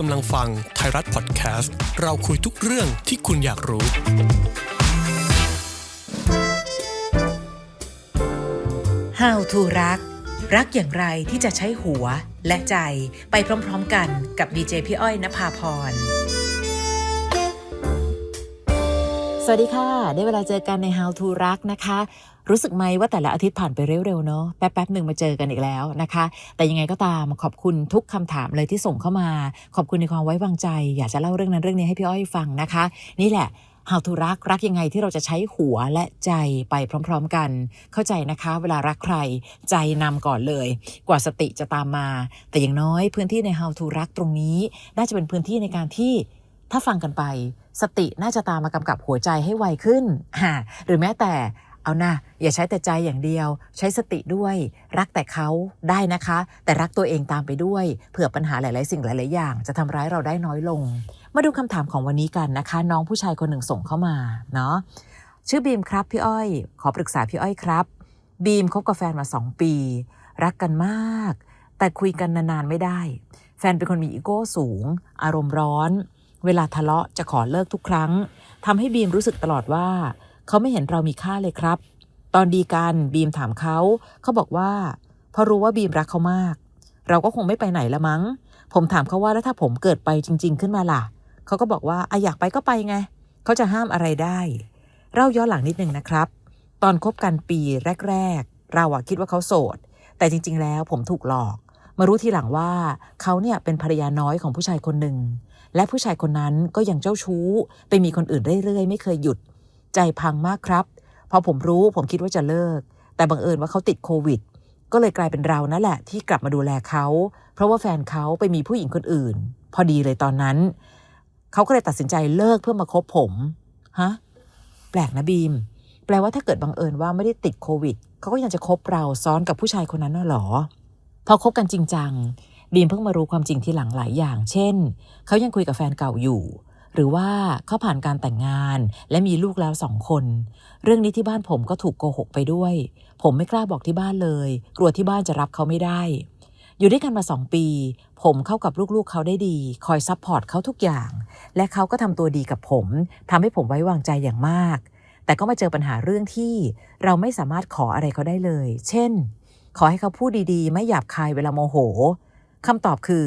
กำลังฟังไทยรัฐพอดแคสต์ เราคุยทุกเรื่องที่คุณอยากรู้ How to รัก รักอย่างไรที่จะใช้หัวและใจไปพร้อมๆกันกับดีเจพี่อ้อยนภาพร สวัสดีค่ะ ได้เวลาเจอกันใน How to รักนะคะ รู้สึกไหมว่าแต่ละอาทิตย์ผ่านไปเร็วๆเนาะแป๊บๆหนึ่งมาเจอกันอีกแล้วนะคะ แต่ยังไงก็ตามขอบคุณทุกคำถามเลยที่ส่งเข้ามา ขอบคุณในความไว้วางใจ อยากจะเล่าเรื่องนั้นเรื่องนี้ให้พี่อ้อยฟังนะคะ นี่แหละ How to รักรักยังไงที่เราจะใช้หัวและใจไปพร้อม ๆ กัน เข้าใจนะคะ เวลารักใครใจนำก่อนเลย กว่าสติจะตามมา แต่อย่างน้อยพื้นที่ใน How to รักตรงนี้น่าจะเป็นพื้นที่ในการที่ถ้าฟังกันไป สติน่าจะตามมากำกับหัวใจให้ไวขึ้นฮะหรือแม้แต่ เอานะอย่าใช้แต่ใจอย่างเดียว ใช้สติด้วย รักแต่เขาได้นะคะ แต่รักตัวเองตามไปด้วยเผื่อปัญหาหลาย ๆ สิ่งหลาย ๆ อย่าง จะทำร้ายเราได้น้อยลง มาดูคำถามของวันนี้กันนะคะ น้องผู้ชายคนหนึ่งส่งเข้ามาเนาะชื่อบีมครับพี่อ้อย ขอปรึกษาพี่อ้อยครับ บีมคบกับแฟนมาสองปี รักกันมาก แต่คุยกันนาน ๆ ไม่ได้ แฟนเป็นคนมีอีโก้สูง อารมณ์ร้อน เวลาทะเลาะจะขอเลิกทุกครั้งทำให้บีมรู้สึกตลอดว่า เขาไม่เห็นเรามีค่าเลยครับ ตอนดีกันบีมถามเขา เขาบอกว่าเพราะรู้ว่าบีมรักเขามาก เราก็คงไม่ไปไหนละมั้ง ผมถามเขาว่าแล้วถ้าผมเกิดไปจริง ๆ ขึ้นมาล่ะ เขาก็บอกว่าออยากไปก็ไปไง เขาจะห้ามอะไรได้เล่าย้อนหลังนิดนึงนะครับ ตอนคบกันปีแรก ๆ เราอะคิดว่าเขาโสด แต่จริง ๆ แล้วผมถูกหลอก มารู้ทีหลังว่าเขาเนี่ยเป็นภรรยาน้อยของผู้ชายคนหนึ่งและผู้ชายคนนั้นก็ยังเจ้าชู้ ไปมีคนอื่นเรื่อยๆ ไม่เคยหยุด ใจพังมากครับพอผมรู้ผมคิดว่าจะเลิก แต่บังเอิญว่าเขาติดโควิด ก็เลยกลายเป็นเรานั่นแหละที่กลับมาดูแลเขา เพราะว่าแฟนเขาไปมีผู้หญิงคนอื่น พอดีเลยตอนนั้น เขาก็เลยตัดสินใจเลิกเพื่อมาคบผมฮะแปลกนะบีม แปลว่าถ้าเกิดบังเอิญว่าไม่ได้ติดโควิดเขาก็ยังจะคบเราซ้อนกับผู้ชายคนนั้นน่ะหรอพอคบกันจริงจังบีมเพิ่งมารู้ความจริงที่หลังหลายอย่าง เช่น เขายังคุยกับแฟนเก่าอยู่ หรือว่าเขาผ่านการแต่งงานและมีลูกแล้วสองคน เรื่องนี้ที่บ้านผมก็ถูกโกหกไปด้วย ผมไม่กล้าบอกที่บ้านเลย กลัวที่บ้านจะรับเขาไม่ได้ อยู่ด้วยกันมาสองปี ผมเข้ากับลูกๆเขาได้ดี คอยซัพพอร์ตเขาทุกอย่าง และเขาก็ทำตัวดีกับผมทำให้ผมไว้วางใจอย่างมาก แต่ก็มาเจอปัญหาเรื่องที่เราไม่สามารถขออะไรเขาได้เลย เช่น ขอให้เขาพูดดีๆ ไม่หยาบคายเวลาโมโหคำตอบคือ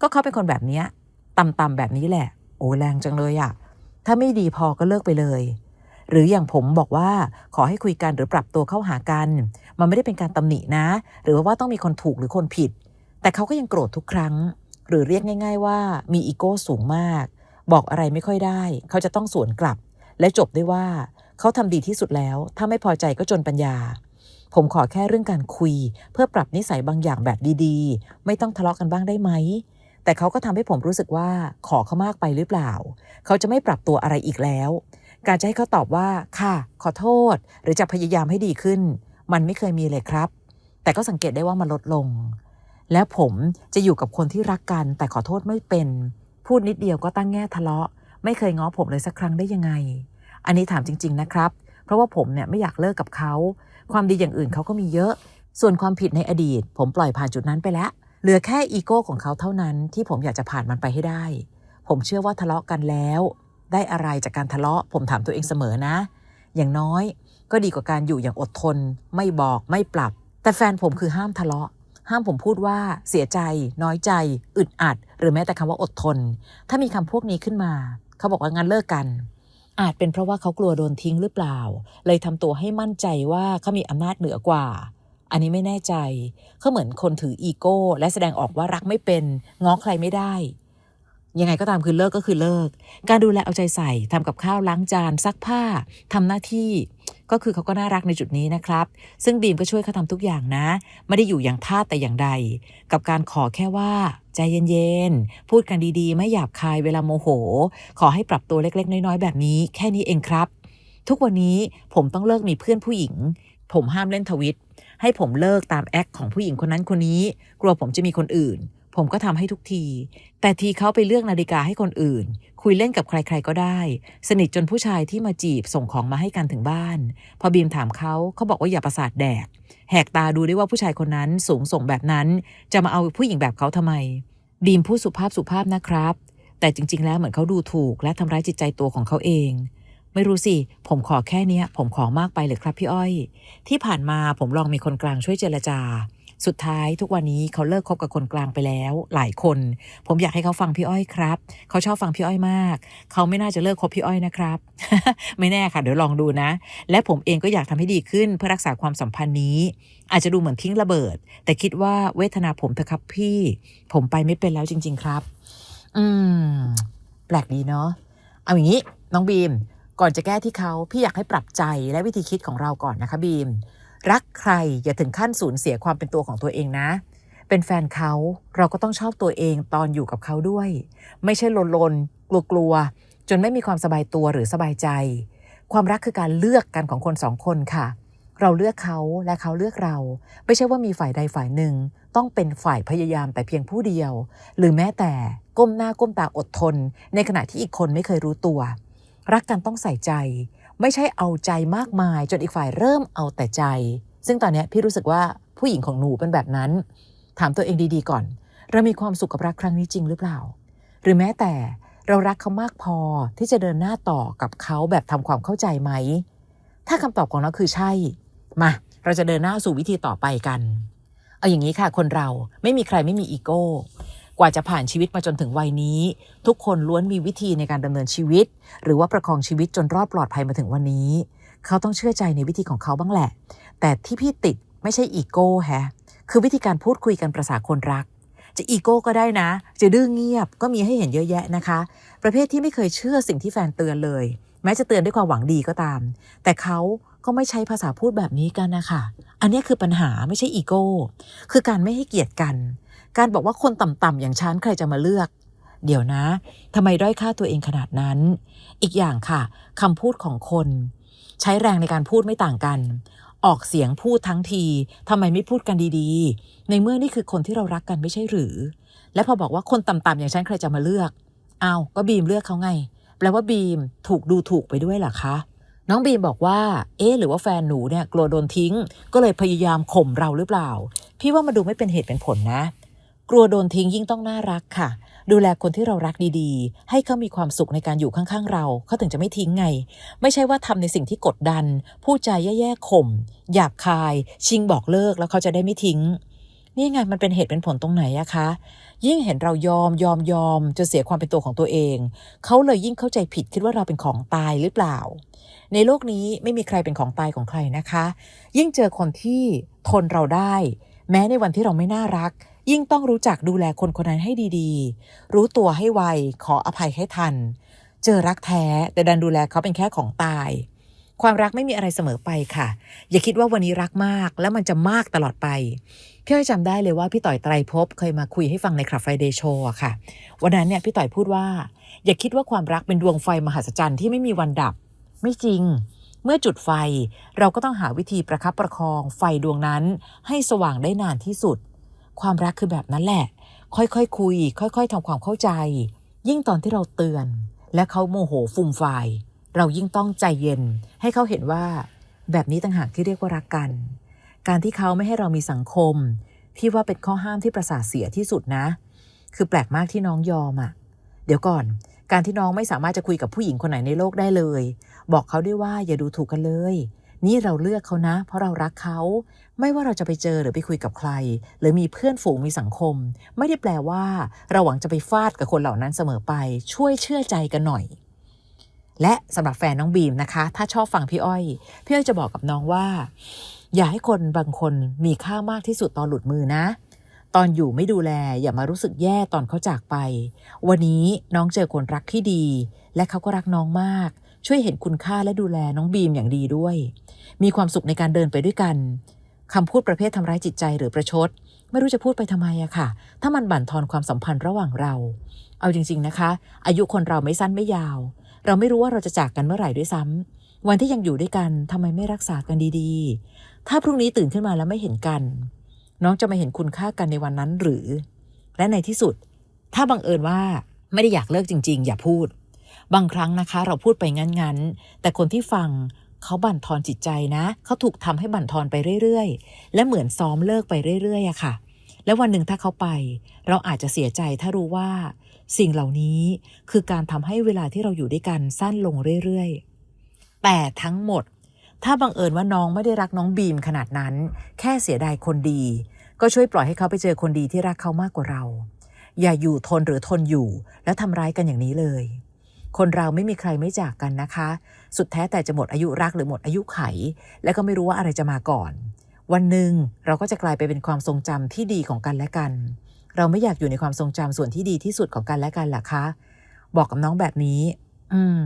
ก็เขาเป็นคนแบบนี้ต่ำๆแบบนี้แหละ โอ้แรงจังเลยอะถ้าไม่ดีพอก็เลิกไปเลย หรืออย่างผมบอกว่าขอให้คุยกันหรือปรับตัวเข้าหากัน มันไม่ได้เป็นการตำหนินะ หรือว่าต้องมีคนถูกหรือคนผิด แต่เขาก็ยังโกรธทุกครั้ง หรือเรียกง่าย ๆ ว่ามีอีโก้สูงมาก บอกอะไรไม่ค่อยได้ เขาจะต้องสวนกลับ และจบด้วยว่าเขาทำดีที่สุดแล้ว ถ้าไม่พอใจก็จนปัญญาผมขอแค่เรื่องการคุย เพื่อปรับนิสัยบางอย่างแบบดีๆ ไม่ต้องทะเลาะกันบ้างได้ไหม แต่เขาก็ทำให้ผมรู้สึกว่าขอเขามากไปหรือเปล่า เขาจะไม่ปรับตัวอะไรอีกแล้ว การจะให้เขาตอบว่าค่ะ ขอโทษ หรือจะพยายามให้ดีขึ้น มันไม่เคยมีเลยครับ แต่ก็สังเกตได้ว่ามันลดลง แล้วผมจะอยู่กับคนที่รักกัน แต่ขอโทษไม่เป็น พูดนิดเดียวก็ตั้งแง่ทะเลาะ ไม่เคยง้อผมเลยสักครั้งได้ยังไง อันนี้ถามจริง ๆ นะครับ เพราะว่าผมเนี่ยไม่อยากเลิกกับเขา ความดีอย่างอื่นเขาก็มีเยอะ ส่วนความผิดในอดีต ผมปล่อยผ่านจุดนั้นไปแล้ว เหลือแค่อีโก้ของเขาเท่านั้นที่ผมอยากจะผ่านมันไปให้ได้ ผมเชื่อว่าทะเลาะกันแล้ว ได้อะไรจากการทะเลาะ ผมถามตัวเองเสมอนะ อย่างน้อยก็ดีกว่าการอยู่อย่างอดทน ไม่บอกไม่ปรับ แต่แฟนผมคือห้ามทะเลาะ ห้ามผมพูดว่าเสียใจ น้อยใจ อึดอัด หรือแม้แต่คำว่าอดทน ถ้ามีคำพวกนี้ขึ้นมา เขาบอกว่างั้นเลิกกัน อาจเป็นเพราะว่าเขากลัวโดนทิ้งหรือเปล่า เลยทำตัวให้มั่นใจว่าเขามีอำนาจเหนือกว่า อันนี้ไม่แน่ใจเขาเหมือนคนถืออีโก้และแสดงออกว่ารักไม่เป็นง้อใครไม่ได้ยังไงก็ตามคือเลิกก็คือเลิก การดูแลเอาใจใส่ทำกับข้าวล้างจานซักผ้าทำหน้าที่ ก็คือเขาก็น่ารักในจุดนี้นะครับ ซึ่งบีมก็ช่วยเขาทำทุกอย่างนะ ไม่ได้อยู่อย่างท่าแต่อย่างใด กับการขอแค่ว่าใจเย็นๆ พูดกันดีๆ ไม่หยาบคายเวลาโมโห ขอให้ปรับตัวเล็กๆ น้อยๆ แบบนี้ แค่นี้เองครับ ทุกวันนี้ผมต้องเลิกมีเพื่อนผู้หญิง ผมห้ามเล่นทวิต ให้ผมเลิกตามแอคของผู้หญิงคนนั้นคนนี้กลัวผมจะมีคนอื่น ผมก็ทำให้ทุกที แต่ทีเขาไปเลือกนาฬิกาให้คนอื่น คุยเล่นกับใคร ๆก็ได้ สนิทจนผู้ชายที่มาจีบส่งของมาให้กันถึงบ้าน พอบีมถามเขาเขาบอกว่าอย่าประสาทแดก แหกตาดูได้ว่าผู้ชายคนนั้นสูงส่งแบบนั้น จะมาเอาผู้หญิงแบบเขาทำไม บีมพูดสุภาพสุภาพนะครับ แต่จริง ๆ แล้วเหมือนเขาดูถูกและทำร้ายจิตใจตัวของเขาเอง ไม่รู้สิผมขอแค่เนี้ยผมขอมากไปเลยครับพี่อ้อย ที่ผ่านมาผมลองมีคนกลางช่วยเจรจา สุดท้ายทุกวันนี้เขาเลิกคบกับคนกลางไปแล้ว หลายคน ผมอยากให้เขาฟังพี่อ้อยครับ เขาชอบฟังพี่อ้อยมาก เขาไม่น่าจะเลิกคบพี่อ้อยนะครับ ไม่แน่ค่ะ เดี๋ยวลองดูนะ และผมเองก็อยากทำให้ดีขึ้นเพื่อรักษาความสัมพันธ์นี้ อาจจะดูเหมือนทิ้งระเบิด แต่คิดว่าเวทนาผมเถอะครับพี่ ผมไปไม่เป็นแล้วจริง ๆ ครับ อืม แปลกดีเนาะเอาอย่างนี้น้องบีม ก่อนจะแก้ที่เขาพี่อยากให้ปรับใจและวิธีคิดของเราก่อนนะคะบีม รักใครอย่าถึงขั้นสูญเสียความเป็นตัวของตัวเองนะ เป็นแฟนเขาเราก็ต้องชอบตัวเองตอนอยู่กับเขาด้วย ไม่ใช่ลนลนกลัวกลัวๆจนไม่มีความสบายตัวหรือสบายใจ ความรักคือการเลือกกันของคนสองคนค่ะ เราเลือกเขาและเขาเลือกเรา ไม่ใช่ว่ามีฝ่ายใดฝ่ายหนึ่ง ต้องเป็นฝ่ายพยายามแต่เพียงผู้เดียว หรือแม้แต่ก้มหน้าก้มตาอดทน ในขณะที่อีกคนไม่เคยรู้ตัว รักกันต้องใส่ใจ ไม่ใช่เอาใจมากมายจนอีกฝ่ายเริ่มเอาแต่ใจ ซึ่งตอนนี้พี่รู้สึกว่าผู้หญิงของหนูเป็นแบบนั้น ถามตัวเองดีๆก่อน เรามีความสุขกับรักครั้งนี้จริงหรือเปล่า หรือแม้แต่เรารักเขามากพอที่จะเดินหน้าต่อกับเขาแบบทำความเข้าใจไหม ถ้าคำตอบของเราคือใช่ มา เราจะเดินหน้าสู่วิธีต่อไปกัน เอาอย่างนี้ค่ะ คนเราไม่มีใครไม่มีอีโก้ ว่าจะผ่านชีวิตมาจนถึงวัยนี้ ทุกคนล้วนมีวิธีในการดำเนินชีวิต หรือว่าประคองชีวิตจนรอดปลอดภัยมาถึงวันนี้ เขาต้องเชื่อใจในวิธีของเขาบ้างแหละ แต่ที่พี่ติดไม่ใช่อีโก้แฮะคือวิธีการพูดคุยกันประสาคนรัก จะอีโก้ก็ได้นะ จะดื้อเงียบก็มีให้เห็นเยอะแยะนะคะ ประเภทที่ไม่เคยเชื่อสิ่งที่แฟนเตือนเลย แม้จะเตือนด้วยความหวังดีก็ตาม แต่เขาก็ไม่ใช้ภาษาพูดแบบนี้กันนะคะ อันนี้คือปัญหาไม่ใช่อีโก้ คือการไม่ให้เกียรติกัน การบอกว่าคนต่ำๆอย่างฉันใครจะมาเลือก เดี๋ยวนะทำไมด้อยค่าตัวเองขนาดนั้น อีกอย่างค่ะคำพูดของคน ใช้แรงในการพูดไม่ต่างกัน ออกเสียงพูดทั้งทีทำไมไม่พูดกันดีๆ ในเมื่อนี่คือคนที่เรารักกันไม่ใช่หรือ และพอบอกว่าคนต่ำๆอย่างฉันใครจะมาเลือกอ้าวก็บีมเลือกเขาไง แปลว่าบีมถูกดูถูกไปด้วยหรอคะน้องบีมบอกว่า เอ๊หรือว่าแฟนหนูเนี่ยกลัวโดนทิ้ง ก็เลยพยายามข่มเราหรือเปล่า พี่ว่ามาดูไม่เป็นเหตุเป็นผลนะ กลัวโดนทิ้งยิ่งต้องน่ารักค่ะ ดูแลคนที่เรารักดีๆ ให้เขามีความสุขในการอยู่ข้างๆ เราเขาถึงจะไม่ทิ้งไง ไม่ใช่ว่าทำในสิ่งที่กดดัน พูดจาแย่ๆข่มหยาบคาย ชิงบอกเลิกแล้วเขาจะได้ไม่ทิ้ง นี่ไงมันเป็นเหตุเป็นผลตรงไหนอะคะ ยิ่งเห็นเรายอมยอมยอมจนเสียความเป็นตัวของตัวเองเขาเลยยิ่งเข้าใจผิดคิดว่าเราเป็นของตายหรือเปล่า ในโลกนี้ไม่มีใครเป็นของตายของใครนะคะ ยิ่งเจอคนที่ทนเราได้ แม้ในวันที่เราไม่น่ารัก ยิ่งต้องรู้จักดูแลคนคนนั้นให้ดีๆ รู้ตัวให้ไว ขออภัยให้ทัน เจอรักแท้แต่ดันดูแลเขาเป็นแค่ของตาย ความรักไม่มีอะไรเสมอไปค่ะ อย่าคิดว่าวันนี้รักมากแล้วมันจะมากตลอดไปพี่อ้อยจำได้เลยว่าพี่ต่อยไตรภพเคยมาคุยให้ฟังในคลับไฟเดย์โชว์ค่ะ วันนั้นเนี่ยพี่ต่อยพูดว่า อย่าคิดว่าความรักเป็นดวงไฟมหัศจรรย์ที่ไม่มีวันดับ ไม่จริง เมื่อจุดไฟเราก็ต้องหาวิธีประคับประคองไฟดวงนั้นให้สว่างได้นานที่สุด ความรักคือแบบนั้นแหละ ค่อยๆคคุย ค่อย ๆทำความเข้าใจ ยิ่งตอนที่เราเตือน และเขาโมโหฟุ่มไฟายเรายิ่งต้องใจเย็น ให้เขาเห็นว่า แบบนี้ต่างหากที่เรียกว่ารักกัน การที่เขาไม่ให้เรามีสังคม พี่ว่าเป็นข้อห้ามที่ประสาทเสียที่สุดนะ คือแปลกมากที่น้องยอมอะ่ะ เดี๋ยวก่อน การที่น้องไม่สามารถจะคุยกับผู้หญิงคนไหนในโลกได้เลย บอกเขาด้วยว่าอย่าดูถูกกันเลย นี่เราเลือกเขานะ เพราะเรารักเขาไม่ว่าเราจะไปเจอหรือไปคุยกับใคร หรือมีเพื่อนฝูงมีสังคม ไม่ได้แปลว่า เราหวังจะไปฟาดกับคนเหล่านั้นเสมอไป ช่วยเชื่อใจกันหน่อย และสำหรับแฟนน้องบีมนะคะ ถ้าชอบฟังพี่อ้อย พี่อ้อยจะบอกกับน้องว่า อย่าให้คนบางคนมีค่ามากที่สุดตอนหลุดมือนะตอนอยู่ไม่ดูแลอย่ามารู้สึกแย่ตอนเขาจากไป วันนี้น้องเจอคนรักที่ดี และเขาก็รักน้องมาก ช่วยเห็นคุณค่าและดูแลน้องบีมอย่างดีด้วย มีความสุขในการเดินไปด้วยกันคำพูดประเภททำร้ายจิตใจหรือประชด ไม่รู้จะพูดไปทำไมอะค่ะ ถ้ามันบั่นทอนความสัมพันธ์ระหว่างเรา เอาจริง ๆนะคะ อายุคนเราไม่สั้นไม่ยาว เราไม่รู้ว่าเราจะจากกันเมื่อไหร่ด้วยซ้ำวันที่ยังอยู่ด้วยกันทำไมไม่รักษากันดีๆ ถ้าพรุ่งนี้ตื่นขึ้นมาแล้วไม่เห็นกัน น้องจะมาเห็นคุณค่ากันในวันนั้นหรือ และในที่สุด ถ้าบังเอิญว่าไม่ได้อยากเลิกจริง ๆ อย่าพูด บางครั้งนะคะเราพูดไปงั้นๆ แต่คนที่ฟังเขาบั่นทอนจิตใจนะเขาถูกทำให้บั่นทอนไปเรื่อยๆ และเหมือนซ้อมเลิกไปเรื่อยๆอะค่ะ และวันหนึ่งถ้าเขาไป เราอาจจะเสียใจถ้ารู้ว่า สิ่งเหล่านี้คือการทำให้เวลาที่เราอยู่ด้วยกันสั้นลงเรื่อยๆ แต่ทั้งหมด ถ้าบังเอิญว่าน้องไม่ได้รักน้องบีมขนาดนั้น แค่เสียดายคนดี ก็ช่วยปล่อยให้เขาไปเจอคนดีที่รักเขามากกว่าเรา อย่าอยู่ทนหรือทนอยู่ แล้วทำร้ายกันอย่างนี้เลย คนเราไม่มีใครไม่จากกันนะคะ สุดแท้แต่จะหมดอายุรักหรือหมดอายุไข และก็ไม่รู้ว่าอะไรจะมาก่อน วันหนึ่งเราก็จะกลายไปเป็นความทรงจำที่ดีของกันและกัน เราไม่อยากอยู่ในความทรงจำส่วนที่ดีที่สุดของกันและกันหรอคะ บอกกับน้องแบบนี้ อืม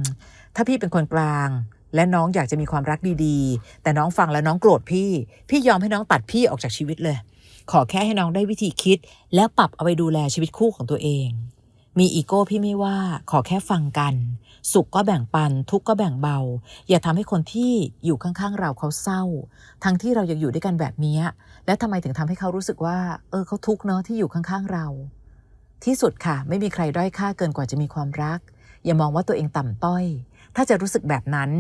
ถ้าพี่เป็นคนกลาง และน้องอยากจะมีความรักดีๆ แต่น้องฟังแล้วน้องโกรธพี่ พี่ยอมให้น้องตัดพี่ออกจากชีวิตเลย ขอแค่ให้น้องได้วิธีคิด แล้วปรับเอาไปดูแลชีวิตคู่ของตัวเอง มีอีโก้พี่ไม่ว่าขอแค่ฟังกันสุขก็แบ่งปันทุกข์ก็แบ่งเบา อย่าทำให้คนที่อยู่ข้างๆเราเขาเศร้า ทั้งที่เรายังอยู่ด้วยกันแบบนี้ และทำไมถึงทำให้เขารู้สึกว่า เออเขาทุกข์เนาะที่อยู่ข้างๆเรา ที่สุดค่ะ ไม่มีใครด้อยค่าเกินกว่าจะมีความรัก อย่ามองว่าตัวเองต่ำต้อย ถ้าจะรู้สึกแบบนั้น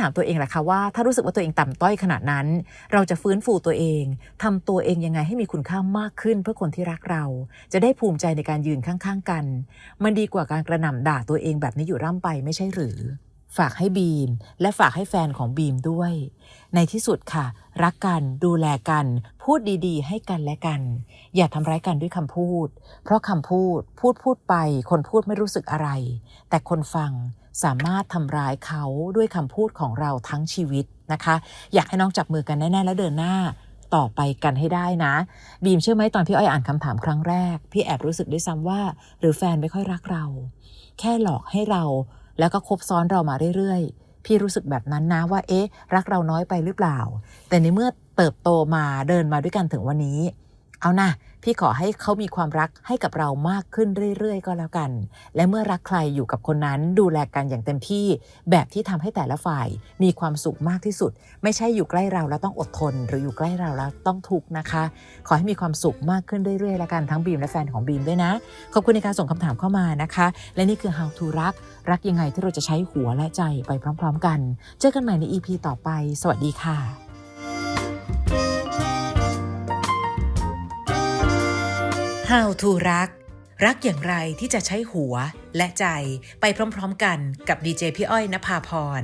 ถามตัวเองแหละค่ะว่าถ้ารู้สึกว่าตัวเองต่ำต้อยขนาดนั้น เราจะฟื้นฟูตัวเองทำตัวเองยังไงให้มีคุณค่ามากขึ้น เพื่อคนที่รักเรา จะได้ภูมิใจในการยืนข้างๆกัน มันดีกว่าการกระหน่ำด่าตัวเองแบบนี้อยู่ร่ำไปไม่ใช่หรือ ฝากให้บีม และฝากให้แฟนของบีมด้วย ในที่สุดค่ะ รักกันดูแลกัน พูดดีๆ ให้กันและกัน อย่าทำร้ายกันด้วยคำพูด เพราะคำพูดพูดพูดไป คนพูดไม่รู้สึกอะไร แต่คนฟัง สามารถทำร้ายเขาด้วยคำพูดของเราทั้งชีวิตนะคะ อยากให้น้องจับมือกันแน่ๆแล้วเดินหน้าต่อไปกันให้ได้นะ บีมเชื่อไหมตอนพี่อ้อยอ่านคำถามครั้งแรก พี่แอบรู้สึกด้วยซ้ำว่า หรือแฟนไม่ค่อยรักเรา แค่หลอกให้เรา แล้วก็คบซ้อนเรามาเรื่อยๆ พี่รู้สึกแบบนั้นนะว่า เอ๊ะ รักเราน้อยไปหรือเปล่า แต่ในเมื่อเติบโตมาเดินมาด้วยกันถึงวันนี้ เอานะพี่ขอให้เขามีความรักให้กับเรามากขึ้นเรื่อยๆ ก็แล้วกัน และเมื่อรักใครอยู่กับคนนั้นดูแลกันอย่างเต็มที่ แบบที่ทำให้แต่ละฝ่ายมีความสุขมากที่สุด ไม่ใช่อยู่ใกล้เราแล้วต้องอดทน หรืออยู่ใกล้เราแล้วต้องทุกข์นะคะ ขอให้มีความสุขมากขึ้นเรื่อยๆ แล้วกันทั้งบีมและแฟนของบีมด้วยนะ ขอบคุณในการส่งคำถามเข้ามานะคะ และนี่คือ how to รัก รักยังไงที่เราจะใช้หัวและใจไปพร้อม ๆ กัน เจอกันใหม่ใน EP ต่อไป สวัสดีค่ะ How to รัก รักอย่างไรที่จะใช้หัวและใจไปพร้อมๆกันกับดีเจพี่อ้อยนภาพร